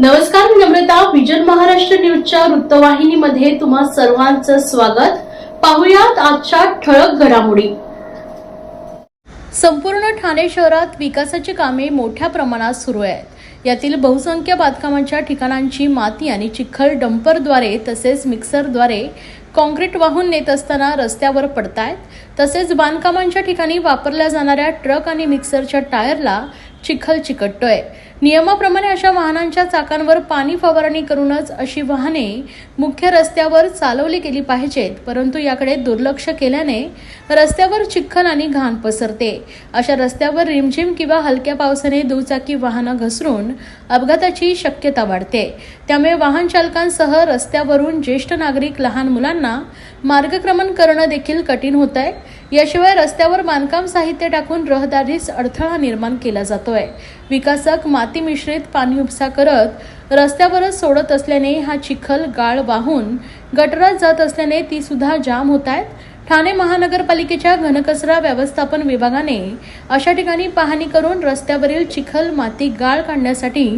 नमस्कार मी नम्रता. विजन महाराष्ट्र न्यूजच्या वृत्तवाहिनीमध्ये तुम्हा सर्वांचं स्वागत. पाहुयात आजच्या ठळक घडामोडी. संपूर्ण ठाणे शहरात विकासाची कामे मोठ्या प्रमाणात सुरू आहेत. यातील बहुसंख्य बांधकामांच्या ठिकाणांची माती आणि चिखल डंपरद्वारे तसेच मिक्सरद्वारे कॉन्क्रीट वाहून नेत असताना रस्त्यावर पडतायत. तसेच बांधकामांच्या ठिकाणी वापरल्या जाणाऱ्या ट्रक आणि मिक्सरच्या टायरला चिखल चिकटतोय. नियमाप्रमाणे अशा वाहनांच्या चाकांवर पाणी फवारणी करूनच अशी वाहने मुख्य रस्त्यावर चालवली गेली पाहिजेत परंतु याकडे दुर्लक्ष केल्याने रस्त्यावर चिखल आणि घाण पसरते. अशा रस्त्यावर रिमझिम किंवा हलक्या पावसाने दुचाकी वाहनं घसरून अपघाताची शक्यता वाढते. त्यामुळे वाहन चालकांसह रस्त्यावरून ज्येष्ठ नागरिक लहान मुलांना मार्गक्रमण करणं देखील कठीण होत आहे याशिवाय रस्त्यावर बांधकाम साहित्य टाकून रहदारीस अडथळा निर्माण केला जातोय. विकासक माती मिश्रित पाणी उपसा करत रस्त्यावरच सोडत असल्याने हा चिखल गाळ वाहून गटरात जात असल्याने ती सुद्धा जाम होत आहेत ठाणे महानगरपालिकेच्या घनकचरा व्यवस्थापन विभागाने अशा ठिकाणी पाहणी करून रस्त्यावरील चिखल माती गाळ काढण्यासाठी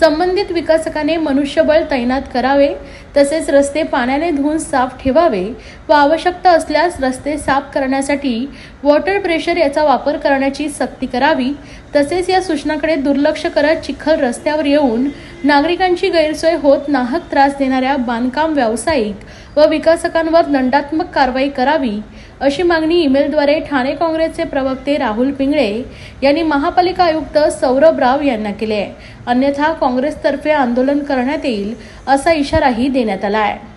संबंधित विकासकाने मनुष्यबळ तैनात करावे तसेच रस्ते पाण्याने धुवून साफ ठेवावे व आवश्यकता असल्यास रस्ते साफ करण्यासाठी वॉटर प्रेशर याचा वापर करण्याची सक्ती करावी. तसेच या सूचनाकडे दुर्लक्ष करत चिखल रस्त्यावर येऊन नागरिकांची गैरसोय होत नाहक त्रास देणाऱ्या बांधकाम व्यावसायिक व विकासकांवर दंडात्मक कारवाई करावी. अशी मागणी ईमेलद्वारे ठाणे काँग्रेसचे प्रवक्ते राहुल पिंगळे यांनी महापालिका आयुक्त सौरभ राव यांना केले. आहे अन्यथा काँग्रेसतर्फे आंदोलन करण्यात येईल असा इशाराही देण्यात आला आहे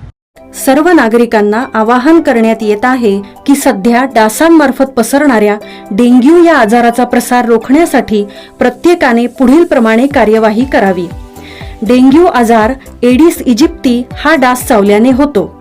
सर्व नागरिकांना आवाहन करण्यात येत आहे की सध्या डासांमार्फत पसरणाऱ्या डेंग्यू या आजाराचा प्रसार रोखण्यासाठी प्रत्येकाने पुढील प्रमाणे कार्यवाही करावी. डेंग्यू आजार एडिस इजिप्ती हा डास चावल्याने होतो.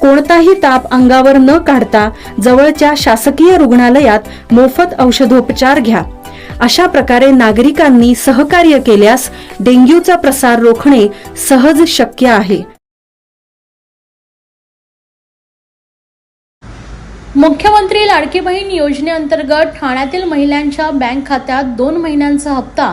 कोणताही ताप अंगावर न काढता जवळच्या शासकीय रुग्णालयात मोफत औषधोपचार घ्या. अशा प्रकारे नागरिकांनी सहकार्य केल्यास डेंग्यूचा प्रसार रोखणे सहज शक्य आहे. मुख्यमंत्री लाडकी बहीण योजनेअंतर्गत ठाण्यातील महिलांच्या बँक खात्यात दोन महिन्यांचा हप्ता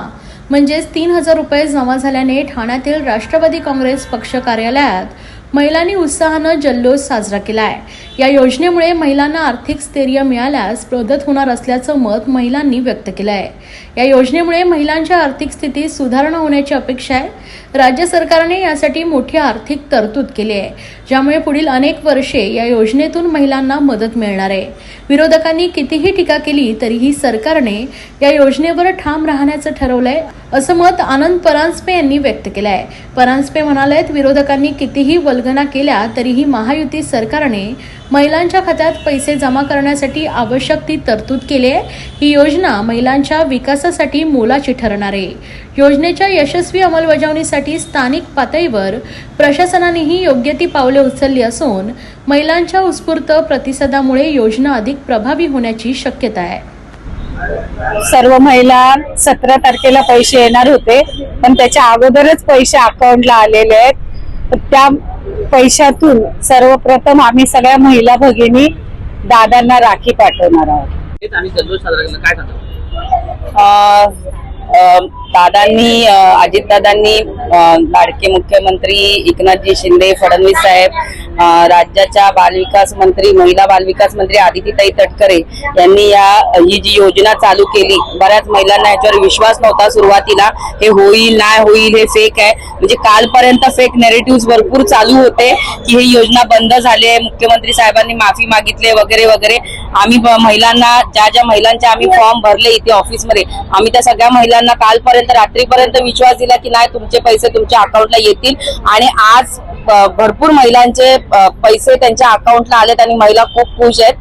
म्हणजेच तीन हजार रुपये जमा झाल्याने ठाण्यातील राष्ट्रवादी काँग्रेस पक्ष कार्यालयात महिलांनी उत्साहानं जल्लोष साजरा केला आहे या योजनेमुळे महिलांना आर्थिक स्थैर्य मिळाल्यास मदत होणार असल्याचं मत महिलांनी व्यक्त केलं आहे या योजनेमुळे महिलांच्या आर्थिक स्थितीत सुधारणा होण्याची अपेक्षा आहे. राज्य सरकारने यासाठी मोठी आर्थिक तरतूद केली आहे ज्यामुळे पुढील अनेक वर्षे या योजनेतून महिलांना मदत मिळणार आहे. विरोधकांनी कितीही टीका केली तरीही सरकारने या योजनेवर ठाम राहण्याचं ठरवलंय असं मत आनंद परांजपे यांनी व्यक्त केलं आहे परांजपे म्हणाले विरोधकांनी कितीही वल्गना केल्या तरीही महायुती सरकारने महिलांच्या खात्यात पैसे जमा करण्यासाठी आवश्यक ती तरतूद केली आहे. ही योजना महिलांच्या विकासासाठी मोलाची ठरणार आहे. योजनेच्या यशस्वी अंमलबजावणीसाठी स्थानिक पातळीवर प्रशासनानेही योग्य ती पावले उचलली असून महिलांच्या उत्स्फूर्त प्रतिसादामुळे योजना अधिक प्रभावी होण्याची शक्यता आहे. सर्व महिला सतरा तारखेला पैसे येणार होते पण त्याच्या अगोदरच पैसे अकाउंटला आलेले आहेत. त्या पैशातून सर्वप्रथम आम्ही सगळ्या महिला भगिनी दादांना राखी पाठवणार आहोत. काय दादांनी अजितदादांनी लाडके मुख्यमंत्री एकनाथजी शिंदे फडणवीस साहेब राज्याच्या बालविकास मंत्री महिला बालविकास मंत्री आदितीताई तटकरे यांनी या ही जी योजना चालू केली बऱ्याच महिलांना याच्यावर विश्वास नव्हता सुरुवातीला हे होईल नाही होईल हे फेक आहे. म्हणजे कालपर्यंत फेक नेरेटिव्ह भरपूर चालू होते की ही योजना बंद झाली आहे मुख्यमंत्री साहेबांनी माफी मागितले वगैरे वगैरे. आम्ही महिलांना ज्या ज्या महिलांचे आम्ही फॉर्म भरले इथे ऑफिसमध्ये आम्ही त्या सगळ्या महिलांना कालपर्यंत रात्रीपर्यंत विश्वास दिला की नाही तुमचे पैसे तुमच्या अकाउंटला येतील. आणि आज भरपूर महिलांचे पैसे त्यांच्या अकाउंटला आलेत आणि महिला खूप खुश आहेत.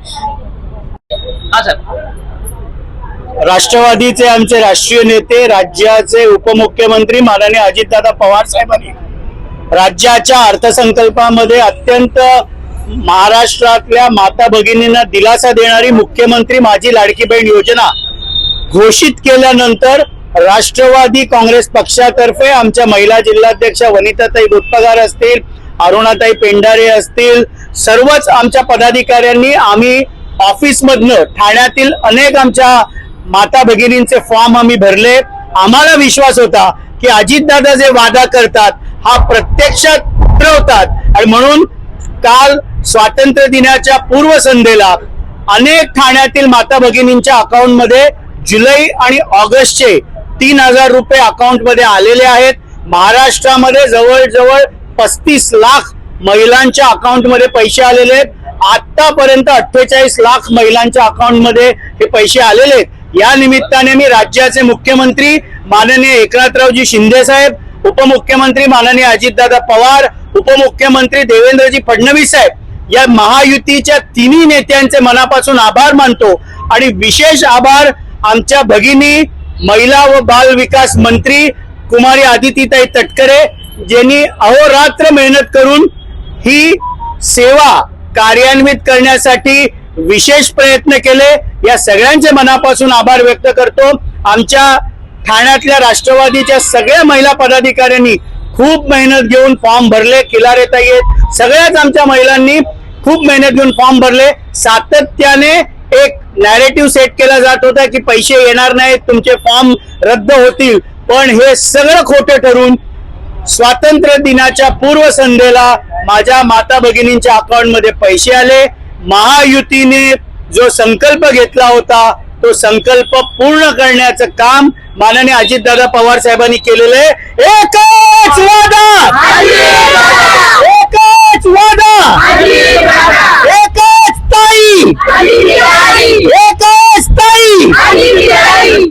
राष्ट्रवादीचे आमचे राष्ट्रीय नेते राज्याचे उपमुख्यमंत्री माननीय अजितदादा पवार साहेबांनी राज्याच्या अर्थसंकल्पामध्ये अत्यंत महाराष्ट्रातल्या माता भगिनींना दिलासा देणारी मुख्यमंत्री माझी लाडकी बहीण योजना घोषित केल्यानंतर राष्ट्रवादी काँग्रेस पक्षातर्फे आमच्या महिला जिल्हाध्यक्षा वनिताताई गुटपगार असतील अरुणाताई पेंढारे असतील सर्वच आमच्या पदाधिकाऱ्यांनी आम्ही ऑफिसमधनं ठाण्यातील अनेक आमच्या माता भगिनींचे फॉर्म आम्ही भरले. आम्हाला विश्वास होता की अजितदादा जे वादा करतात हा प्रत्यक्षात उतरवतात. आणि म्हणून काल स्वातंत्र्य दिनाच्या पूर्वसंध्येला अनेक ठाण्यातील माता भगिनींच्या अकाउंटमध्ये जुलै आणि ऑगस्टचे तीन हजार रुपये अकाउंटमध्ये आलेले आहेत. महाराष्ट्रामध्ये जवळजवळ पस्तीस लाख महिलांच्या अकाउंटमध्ये पैसे आलेले आहेत. आतापर्यंत अठ्ठेचाळीस लाख महिलांच्या अकाउंटमध्ये हे पैसे आलेले आहेत. या निमित्ताने मी राज्याचे मुख्यमंत्री माननीय एकनाथरावजी शिंदे साहेब उपमुख्यमंत्री माननीय अजितदादा पवार उपमुख्यमंत्री देवेंद्रजी फडणवीस साहेब या महायुतीच्या तिन्ही नेत्यांचे मनापासून आभार मानतो. आणि विशेष आभार आमच्या भगिनी महिला व बाल विकास मंत्री कुमारी आदितीताई तटकरे ज्यांनी अहोरात्र मेहनत करून ही सेवा कार्यान्वित करण्यासाठी विशेष प्रयत्न केले. या सगळ्यांचे मनापासून आभार व्यक्त करतो. आमच्या ठाण्यातल्या राष्ट्रवादीच्या सगळ्या महिला पदाधिकाऱ्यांनी खूप मेहनत घेऊन फॉर्म भरले. किलारेता आहेत. सगळ्याच आमच्या महिलांनी खूप मेहनत घेऊन फॉर्म भरले. सातत्याने एक नॅरेटिव्ह सेट केला जात होता की पैसे येणार नाहीत तुमचे फॉर्म रद्द होतील. पण हे सगळं खोटं ठरून स्वातंत्र्य दिनाच्या पूर्वसंध्येला माझ्या माता भगिनींच्या अकाउंटमध्ये पैसे आले. महायुतीने जो संकल्प घेतला होता तो संकल्प पूर्ण करण्याचं काम माननीय अजितदादा पवार साहेबांनी केलेलं आहे. एकच वादा! एकच वादा! एकच ताई! ताई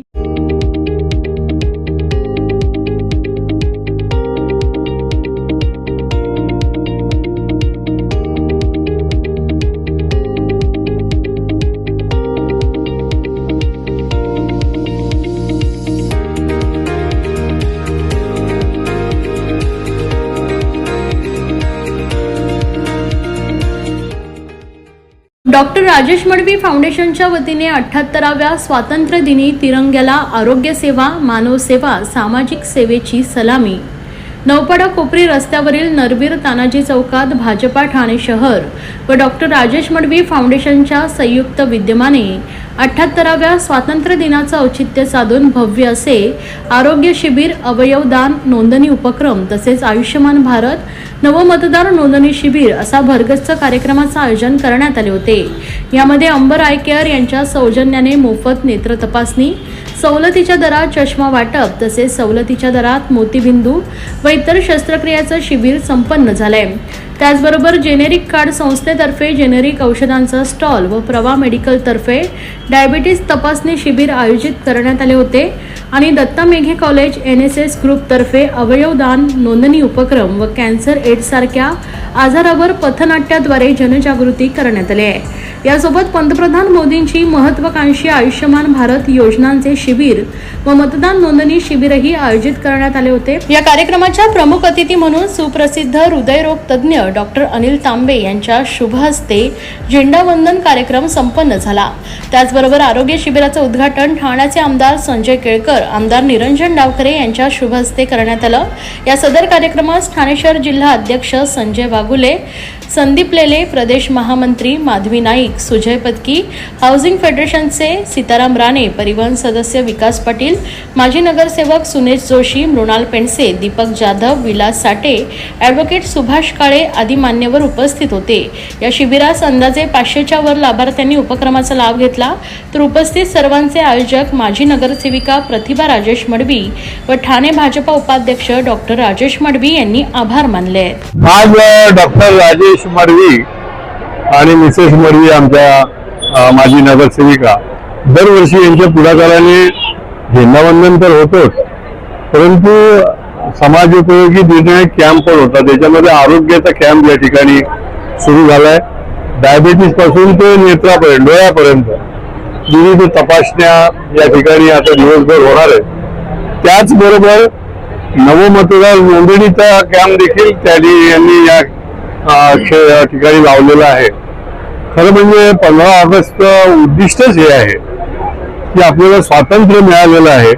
डॉक्टर राजेश मडवी फाउंडेशनच्या वतीने अठ्याहत्तराव्या स्वातंत्र्य दिनी तिरंग्याला आरोग्य सेवा मानव सेवा सामाजिक सेवेची सलामी. नौपाडा कोपरी रस्त्यावरील नरवीर तानाजी चौकात भाजपा ठाणे शहर व डॉक्टर राजेश मडवी फाउंडेशनच्या संयुक्त विद्यमाने अठ्ठ्याहत्तराव्या स्वातंत्र्य दिनाचं औचित्य साधून भव्य असे आरोग्य शिबिर अवयवदान नोंदणी उपक्रम तसेच आयुष्यमान भारत नवमतदार नोंदणी शिबिर असा भरगच्च कार्यक्रमाचं आयोजन करण्यात आले होते. यामध्ये अंबर आय केअर यांच्या सौजन्याने मोफत नेत्र तपासणी सवलतीच्या दरात चष्मा वाटप तसेच सवलतीच्या दरात मोतीबिंदू व इतर शस्त्रक्रियाचं शिबिर संपन्न झालंय. त्याचबरोबर जेनेरिक कार्ड संस्थेतर्फे जेनेरिक औषधांचा स्टॉल व प्रवा मेडिकलतर्फे डायबिटीज डायबिटीस तपासणी शिबिर आयोजित करण्यात आले होते. आणि Datta Meghe college N S S ग्रुपतर्फे अवयवदान नोंदणी उपक्रम व कॅन्सर एड्ससारख्या आजारावर पथनाट्याद्वारे जनजागृती करण्यात आली आहे. यासोबत पंतप्रधान मोदींची महत्वाकांक्षी आयुष्यमान भारत योजनांचे शिबिर व मतदान नोंदणी शिबिरही आयोजित करण्यात आले होते. या कार्यक्रमाच्या प्रमुख अतिथी म्हणून सुप्रसिद्ध हृदयरोग तज्ज्ञ डॉक्टर अनिल तांबे यांच्या शुभ हस्ते झेंडावंदन कार्यक्रम संपन्न झाला. त्याचबरोबर आरोग्य शिबिराचं उद्घाटन ठाण्याचे आमदार संजय केळकर आमदार निरंजन डावखरे यांच्या शुभ हस्ते करण्यात आलं. या सदर कार्यक्रमास ठाणे शहर जिल्हा अध्यक्ष संजय वागुले संदीप लेले प्रदेश महामंत्री माधवी नाईक नाईक सुजय पदकी हाऊसिंग फेडरेशनचे सीताराम राणे परिवहन सदस्य विकास पाटील माजी नगरसेवक सुनेश जोशी मृणाल पेंडसे दीपक जाधव विलास साठे ॲडव्होकेट सुभाष काळे आदी मान्यवर उपस्थित होते. या शिबिरास अंदाजे पाचशेच्या वर लाभार्थ्यांनी उपक्रमाचा लाभ घेतला. तर उपस्थित सर्वांचे आयोजक माजी नगरसेविका प्रतिभा राजेश मडवी व ठाणे भाजपा उपाध्यक्ष डॉक्टर राजेश मडवी यांनी आभार मानले आहेत. आज डॉक्टर राजेश मडवी आणि मिसेस मडवी आमच्या माजी नगरसेविका दरवर्षी यांच्या पुढाकाराने झेंडावंदन तर होतोच परंतु समाजोपयोगी निर्णय कॅम्प पण होता. त्याच्यामध्ये आरोग्याचा कॅम्प या ठिकाणी सुरू झालाय. डायबिटीसपासून ते नेत्रापर्यंत डोळ्यापर्यंत विविध तपासण्या या ठिकाणी आता दिवसभर होणार आहेत. त्याचबरोबर नवमतदार नोंदणीचा कॅम्प देखील त्यांनी यांनी या ठिकाणी लावलेला आहे. खरं म्हणजे पंधरा ऑगस्ट उद्दिष्टच हे आहे की आपल्याला स्वातंत्र्य मिळालेलं आहे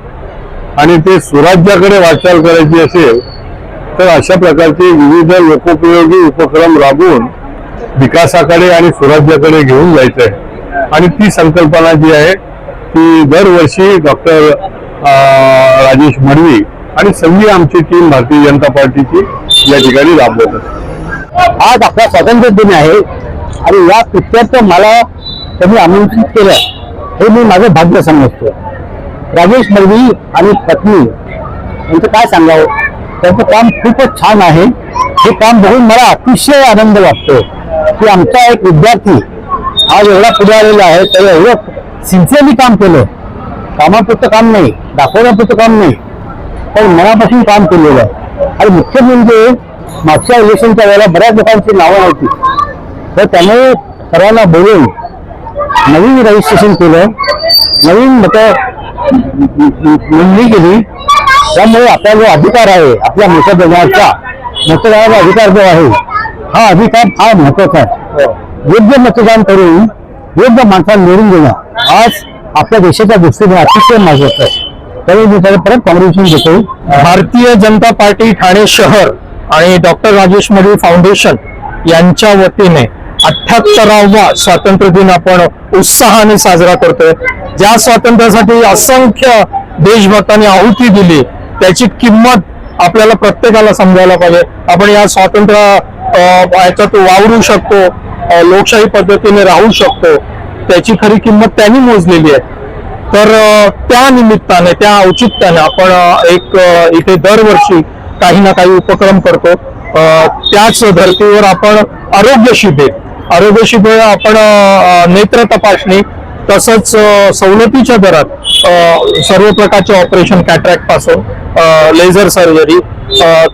आणि ते सुराज्याकडे वाटचाल करायची असेल तर अशा प्रकारचे विविध लोकोपयोगी उपक्रम राबवून विकासाकडे आणि स्वराज्याकडे घेऊन जायचं आहे. आणि ती संकल्पना जी आहे ती दरवर्षी डॉक्टर राजेश मडवी आणि सगळी आमची टीम भारतीय जनता पार्टीची या ठिकाणी राबवत असते. आज आपला स्वातंत्र्य दिन आहे. आणि या कृत्याचं मला त्यांनी आमंत्रित केलं हे मी माझं भाग्य समजतो. राजेश मडवी आणि पत्नी यांचं काय सांगावं? त्यांचं काम खूपच छान आहे. हे काम बघून मला अतिशय आनंद वाटतो की आमचा एक विद्यार्थी आज एवढा पुढे आलेला आहे. त्याला एवढं सिन्सिअरली काम केलं. कामापुरतं काम नाही दाखवण्यापुरतं काम नाही पण मनापासून काम केलेलं आहे. आणि मुख्य म्हणजे मागच्या इलेक्शनच्या वेळेला बऱ्याच लोकांची नावं नव्हती. तर त्यामुळे सर्वांना बोलून नवीन रजिस्ट्रेशन केलं. नवीन मतं नोंदणी केली. त्यामुळे आपला जो अधिकार आहे आपल्या मतदानाचा मतदानाचा अधिकार जो आहे हा अधिकार फार महत्त्वाचा आहे. योग्य मतदान करून योग्य माणसाला निवडून देणं आज आपल्या देशाच्या दृष्टीने अतिशय महत्वाचं आहे. त्यामुळे मी त्याला परत कॉंग्रॅच्युलेशन देतो भारतीय जनता पार्टी ठाणे शहर. आणि डॉक्टर राजेश मडवी फाउंडेशन यांच्या वतीने अठ्याहत्तरावा स्वातंत्र्य दिन आपण उत्साहाने साजरा करतोय. ज्या स्वातंत्र्यासाठी असंख्य देशभक्तांनी आहुती दिली त्याची किंमत आपल्याला प्रत्येकाला समजायला पाहिजे. आपण या स्वातंत्र्य याच्यात वावरू शकतो लोकशाही पद्धतीने राहू शकतो. त्याची खरी किंमत त्यांनी मोजलेली आहे. तर त्या निमित्ताने त्या औचित्याने आपण एक इथे दरवर्षी काही ना काही उपक्रम करतो. त्याच धर्तीवर आपण आरोग्य शिबिर आरोग्य शिबिर आपण नेत्र तपासणी तसंच सवलतीच्या दरात सर्व प्रकारचे ऑपरेशन कॅट्रॅक्टपासून लेझर सर्जरी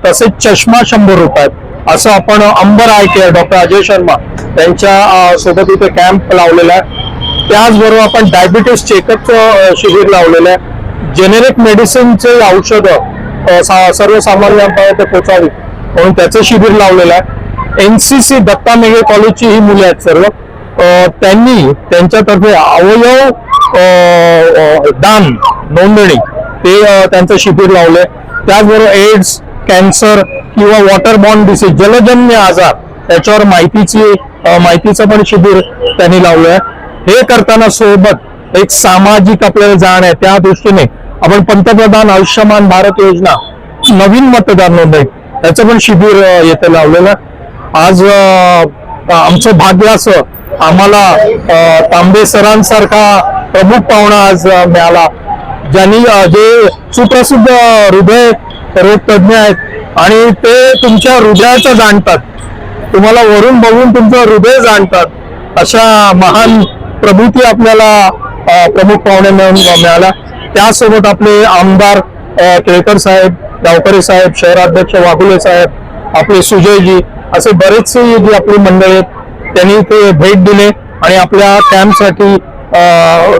तसेच चष्मा शंभर रुपयात असं आपण Amber eye care doctor Ajay Sharma यांच्या सोबत इथे कॅम्प लावलेला आहे. त्याचबरोबर आपण डायबिटीस चेकअप शिबिर लावलेलं आहे. जेनेरिक मेडिसिनचे औषधं सर्वसामान्यांपर्यंत पोचावी म्हणून त्याचं शिबिर लावलेलं आहे. एनसीसी दत्ता मेघे कॉलेजची ही मुले आहेत सर्व. त्यांनी त्यांच्यातर्फे अवयव दान नोंदणी ते त्यांचं शिबिर लावलंय त्याचबरोबर एड्स कॅन्सर किंवा वॉटर बॉर्न डिसीज जलजन्य आजार त्याच्यावर माहितीची माहितीचं पण शिबिर त्यांनी लावलं आहे. हे करताना सोबत एक सामाजिक आपल्याला जाण आहे. त्या दृष्टीने आपण पंतप्रधान आयुष्यमान भारत योजना नवीन मतदार नोंदणी याचं पण शिबिर येथे लावलेलं. आज आमचं भाग्यास आम्हाला तांबे सरांसारखा प्रमुख पाहुणा आज मिळाला. ज्यांनी जे सुप्रसिद्ध हृदय रोग तज्ज्ञ आहेत आणि ते तुमच्या हृदयाचं जाणतात. तुम्हाला वरून बघून तुमचं हृदय जाणतात. अशा महान प्रभूती आपल्याला प्रमुख पाहुणे म्हणून मिळाला. त्यासोबत आपले आमदार केळकर साहेब गावकरे साहेब शहराध्यक्ष वाघुले साहेब आपले सुजयजी असे बरेचसे जी आपली मंडळी आहेत त्यांनी ते भेट दिले आणि आपल्या कॅम्पसाठी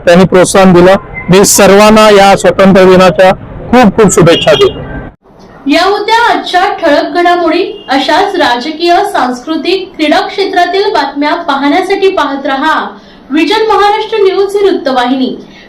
त्यांनी प्रोत्साहन दिलं. मी सर्वांना या स्वातंत्र्य दिनाच्या खूप खूप शुभेच्छा देतो. या होत्या आजच्या ठळक घडामोडी अशाच राजकीय सांस्कृतिक क्रीडा क्षेत्रातील बातम्या पाहण्यासाठी पाहत रहा. विजन महाराष्ट्र न्यूज ही वृत्तवाहिनी.